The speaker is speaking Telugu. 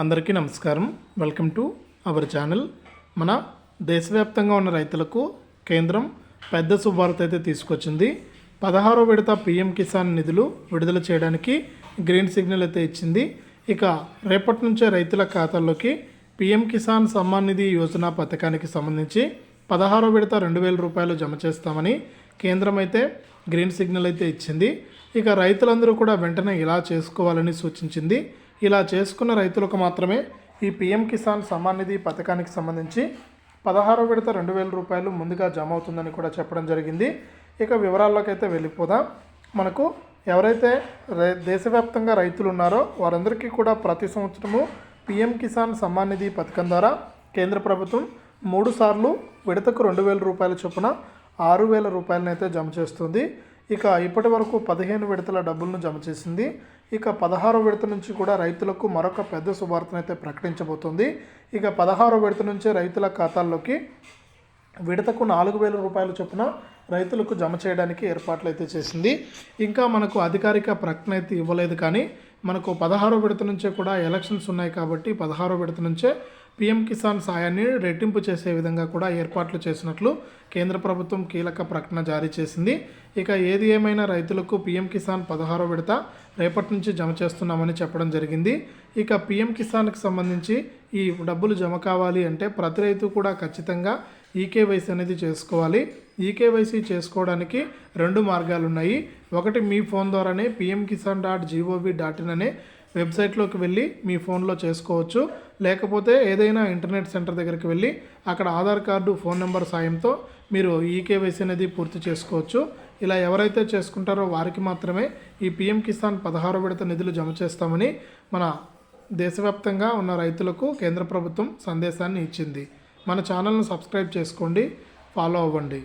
అందరికీ నమస్కారం. వెల్కమ్ టు అవర్ ఛానల్ మన దేశవ్యాప్తంగా ఉన్న రైతులకు కేంద్రం పెద్ద శుభార్త అయితే తీసుకొచ్చింది. పదహారో విడత పిఎం కిసాన్ నిధులు విడుదల చేయడానికి గ్రీన్ సిగ్నల్ అయితే ఇచ్చింది. ఇక రేపటి నుంచే రైతుల ఖాతాల్లోకి పిఎం కిసాన్ సమ్మాన్ నిధి యోజన పథకానికి సంబంధించి పదహారో విడత రెండు వేల రూపాయలు జమ చేస్తామని కేంద్రం అయితే గ్రీన్ సిగ్నల్ అయితే ఇచ్చింది. ఇక రైతులందరూ కూడా వెంటనే ఇలా చేసుకోవాలని సూచించింది. ఇలా చేసుకున్న రైతులకు మాత్రమే ఈ పీఎం కిసాన్ సమ్మాన్ నిధి పథకానికి సంబంధించి పదహారో విడత రెండు వేల రూపాయలు ముందుగా జమ అవుతుందని కూడా చెప్పడం జరిగింది. ఇక వివరాల్లోకి అయితే వెళ్ళిపోదాం. మనకు ఎవరైతే రై దేశవ్యాప్తంగా రైతులు ఉన్నారో వారందరికీ కూడా ప్రతి సంవత్సరము పీఎం కిసాన్ సమ్మాన్ నిధి పథకం ద్వారా కేంద్ర ప్రభుత్వం మూడు సార్లు విడతకు రెండు వేల రూపాయల చొప్పున ఆరు వేల రూపాయలనైతే జమ చేస్తుంది. ఇక ఇప్పటి వరకు పదిహేను విడతల డబ్బులను జమ చేసింది. ఇక పదహారో విడత నుంచి కూడా రైతులకు మరొక పెద్ద శుభార్తనైతే ప్రకటించబోతుంది. ఇక పదహారో విడత నుంచే రైతుల ఖాతాల్లోకి విడతకు నాలుగు వేల రూపాయల చొప్పున రైతులకు జమ చేయడానికి ఏర్పాట్లు అయితే చేసింది. ఇంకా మనకు అధికారిక ప్రకటన అయితే ఇవ్వలేదు కానీ మనకు పదహారో విడత నుంచే కూడా ఎలక్షన్స్ ఉన్నాయి కాబట్టి పదహారో విడత నుంచే పీఎం కిసాన్ సాయాన్ని రెట్టింపు చేసే విధంగా కూడా ఏర్పాట్లు చేసినట్లు కేంద్ర ప్రభుత్వం కీలక ప్రకటన జారీ చేసింది. ఇక ఏది ఏమైనా రైతులకు పీఎం కిసాన్ పదహారో విడత రేపటి నుంచి జమ చేస్తున్నామని చెప్పడం జరిగింది. ఇక పీఎం కిసాన్కి సంబంధించి ఈ డబ్బులు జమ కావాలి అంటే ప్రతి రైతు కూడా ఖచ్చితంగా ఈకేవైసీ అనేది చేసుకోవాలి. ఈకేవైసీ చేసుకోవడానికి రెండు మార్గాలు ఉన్నాయి ఒకటి మీ ఫోన్ ద్వారానే PM Kisan dot gov dot in అనే వెబ్సైట్లోకి వెళ్ళి మీ ఫోన్లో చేసుకోవచ్చు. లేకపోతే ఏదైనా ఇంటర్నెట్ సెంటర్ దగ్గరికి వెళ్ళి అక్కడ ఆధార్ కార్డు ఫోన్ నెంబర్ సాయంతో మీరు ఈకేవైసీ అనేది పూర్తి చేసుకోవచ్చు. ఇలా ఎవరైతే చేసుకుంటారో వారికి మాత్రమే ఈ పిఎం కిసాన్ పదహారు విడత నిధులు జమ చేస్తామని మన దేశవ్యాప్తంగా ఉన్న రైతులకు కేంద్ర ప్రభుత్వం సందేశాన్ని ఇచ్చింది. మన ఛానల్ను సబ్స్క్రైబ్ చేసుకోండి. ఫాలో అవ్వండి.